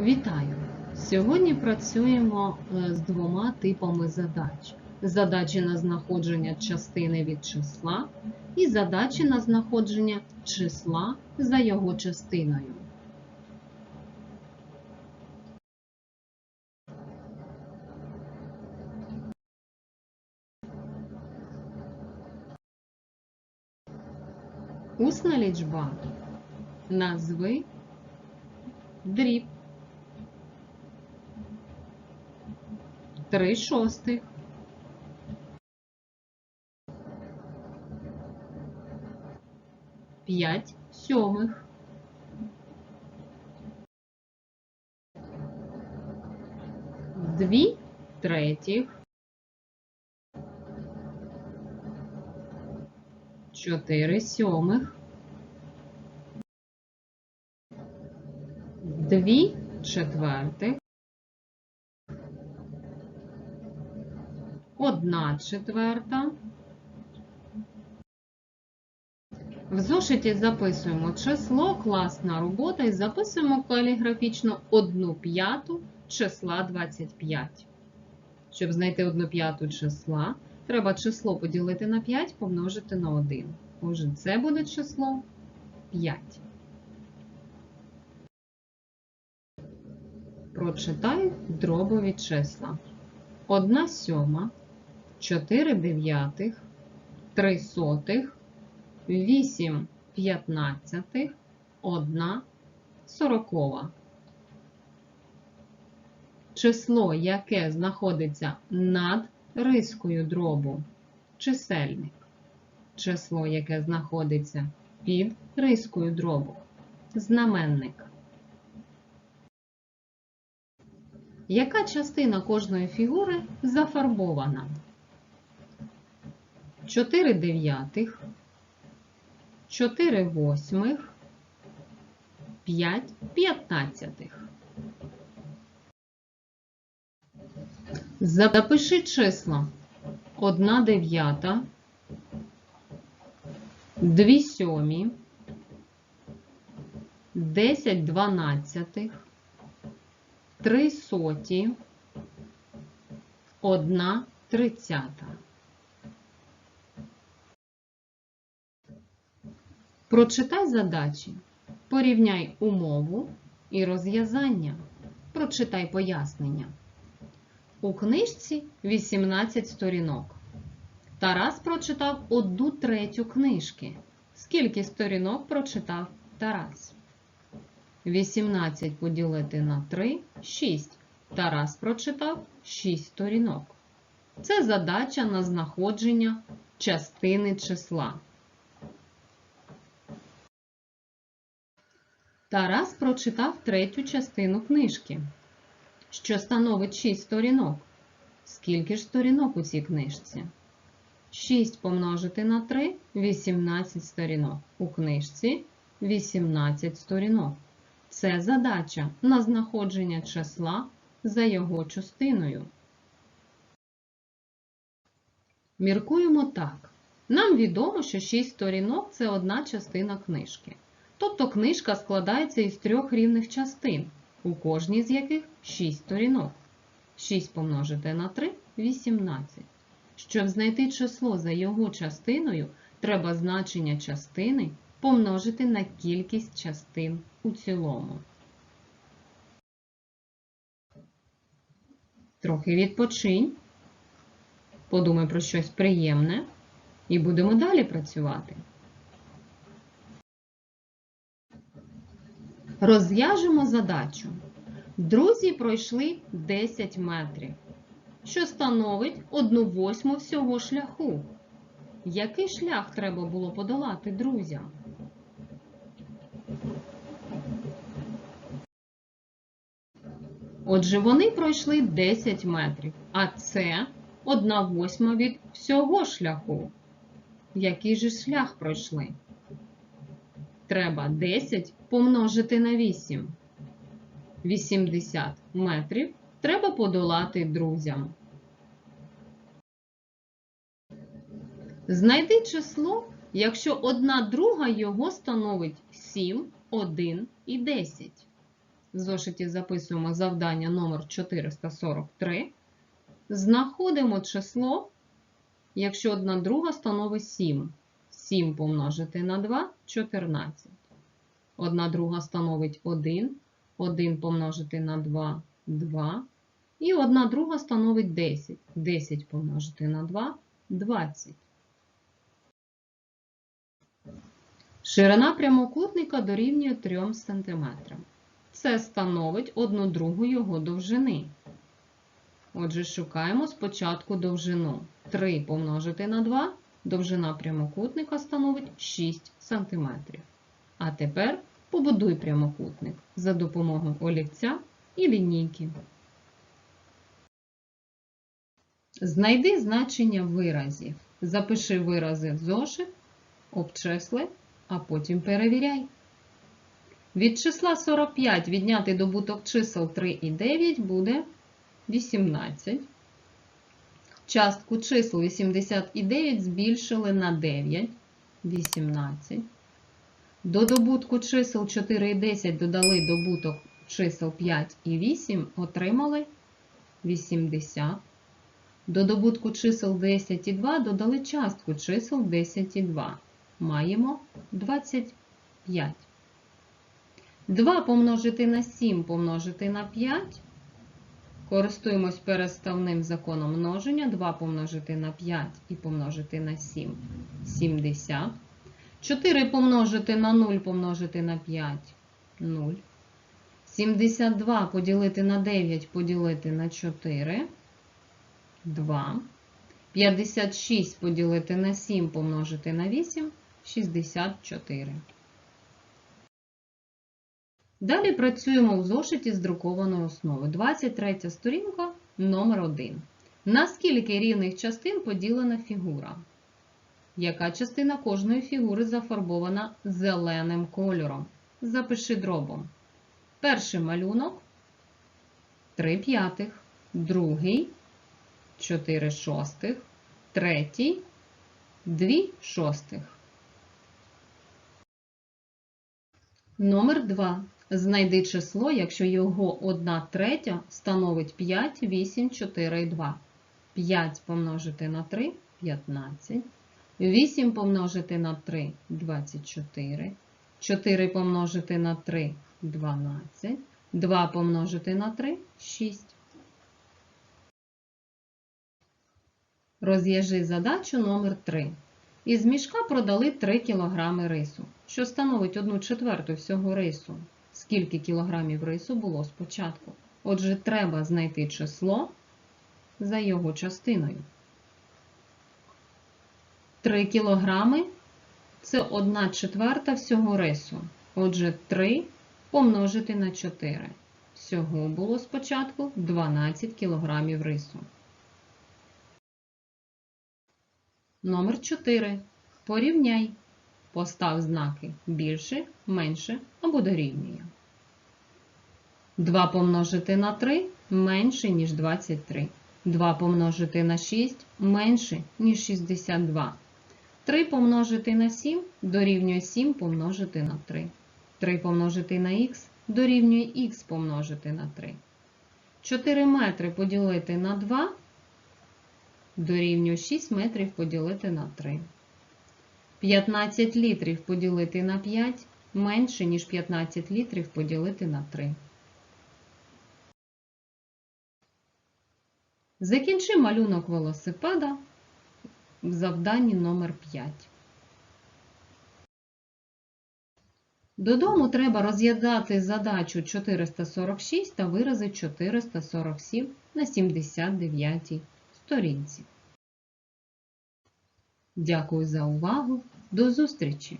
Вітаю! Сьогодні працюємо е, з двома типами задач: задачі на знаходження частини від числа і задачі на знаходження числа за його частиною. Усна лічба. Назви дріб. Три шостих. П'ять сьомих. Дві третіх. Чотири сьомих. Дві четвертих. Одна четверта. В зошиті записуємо число, класна робота і записуємо каліграфічно 1 п'яту числа 25. Щоб знайти 1 п'яту числа, треба число поділити на 5, помножити на 1. Отже, це буде число 5. Прочитай дробові числа. 1 сьома, 4 дев'ятих, 3 сотих, 8 п'ятнадцятих, 1 сорокова. Число, яке знаходиться над рискою дробу, чисельник. Число, яке знаходиться під рискою дробу, знаменник. Яка частина кожної фігури зафарбована? 4 дев'ятих, 4 восьмих, 5 п'ятнадцятих. Запиши числа 1 дев'ята, 2 сьомі, 10 дванадцятих, 3 соті, 1 тридцята. Прочитай задачі, порівняй умову і розв'язання. Прочитай пояснення. У книжці 18 сторінок. Тарас прочитав одну третю книжки. Скільки сторінок прочитав Тарас? 18 поділити на 3 6. Тарас прочитав 6 сторінок. Це задача на знаходження частини числа. Тарас прочитав третю частину книжки, що становить 6 сторінок. Скільки ж сторінок у цій книжці? 6 помножити на 3 18 сторінок. У книжці 18 сторінок. Це задача на знаходження числа за його частиною. Міркуємо так. Нам відомо, що 6 сторінок це одна частина книжки. Тобто книжка складається із трьох рівних частин, у кожній з яких 6 сторінок. 6 помножити на 3 18. Щоб знайти число за його частиною, треба значення частини помножити на кількість частин у цілому. Трохи відпочинь, подумай про щось приємне і будемо далі працювати. Розв'яжемо задачу. Друзі пройшли 10 метрів, що становить 1 восьму всього шляху. Який шлях треба було подолати друзям? Отже, вони пройшли 10 метрів, а це 1 восьма від всього шляху. Який же шлях пройшли? Треба 10 помножити на 8. 80 метрів треба подолати друзям. Знайди число, якщо одна друга його становить 7, 1 і 10. В зошиті записуємо завдання номер 443. Знаходимо число, якщо одна друга становить 7. 7 помножити на 2 – 14. Одна друга становить 1. 1 помножити на 2 – 2. І одна друга становить 10. 10 помножити на 2 – 20. Ширина прямокутника дорівнює 3 см. Це становить одну другу його довжини. Отже, шукаємо спочатку довжину. 3 помножити на 2, довжина прямокутника становить 6 см. А тепер побудуй прямокутник за допомогою олівця і лінійки. Знайди значення виразів. Запиши вирази в зошит, обчисли, а потім перевіряй. Від числа 45 відняти добуток чисел 3 і 9 буде 18. Частку чисел 80 і 9 збільшили на 9 18. До добутку чисел 4 і 10 додали добуток чисел 5 і 8, отримали 80. До добутку чисел 10 і 2 додали частку чисел 10 і 2. Маємо 25. 2 помножити на 7 помножити на 5. Користуємось переставним законом множення. 2 помножити на 5 і помножити на 7 70. 4 помножити на 0 помножити на 5 0. 72 поділити на 9 поділити на 4 2. 56 поділити на 7 помножити на 8 64. Далі працюємо в зошиті з друкованої основи. 23 сторінка, номер 1. На скільки рівних частин поділена фігура? Яка частина кожної фігури зафарбована зеленим кольором? Запиши дробом. Перший малюнок 3 п'ятих, другий 4 шостих, третій 2 шостих. Номер 2. Знайди число, якщо його 1 третя становить 5, 8, 4 і 2. 5 помножити на 3 15. 8 помножити на 3 24. 4 помножити на 3 12. 2 помножити на 3 6. Розв'яжи задачу номер 3. Із мішка продали 3 кг рису, що становить 1 четверту всього рису. Скільки кілограмів рису було спочатку? Отже, треба знайти число за його частиною. 3 кілограми – це 1 четверта всього рису. Отже, 3 помножити на 4. Всього було спочатку 12 кілограмів рису. Номер 4. Порівняй. Постав знаки більше, менше або дорівнює. 2 помножити на 3 менше, ніж 23. 2 помножити на 6 менше, ніж 62. 3 помножити на 7 дорівнює 7 помножити на 3. 3 помножити на х дорівнює х помножити на 3. 4 метри поділити на 2 дорівнює 6 метрів поділити на 3. 15 літрів поділити на 5 менше, ніж 15 літрів поділити на 3. Закінчи малюнок велосипеда в завданні номер 5. Додому треба розв'язати задачу 446 та вирази 447 на 79 сторінці. Дякую за увагу. До зустрічі!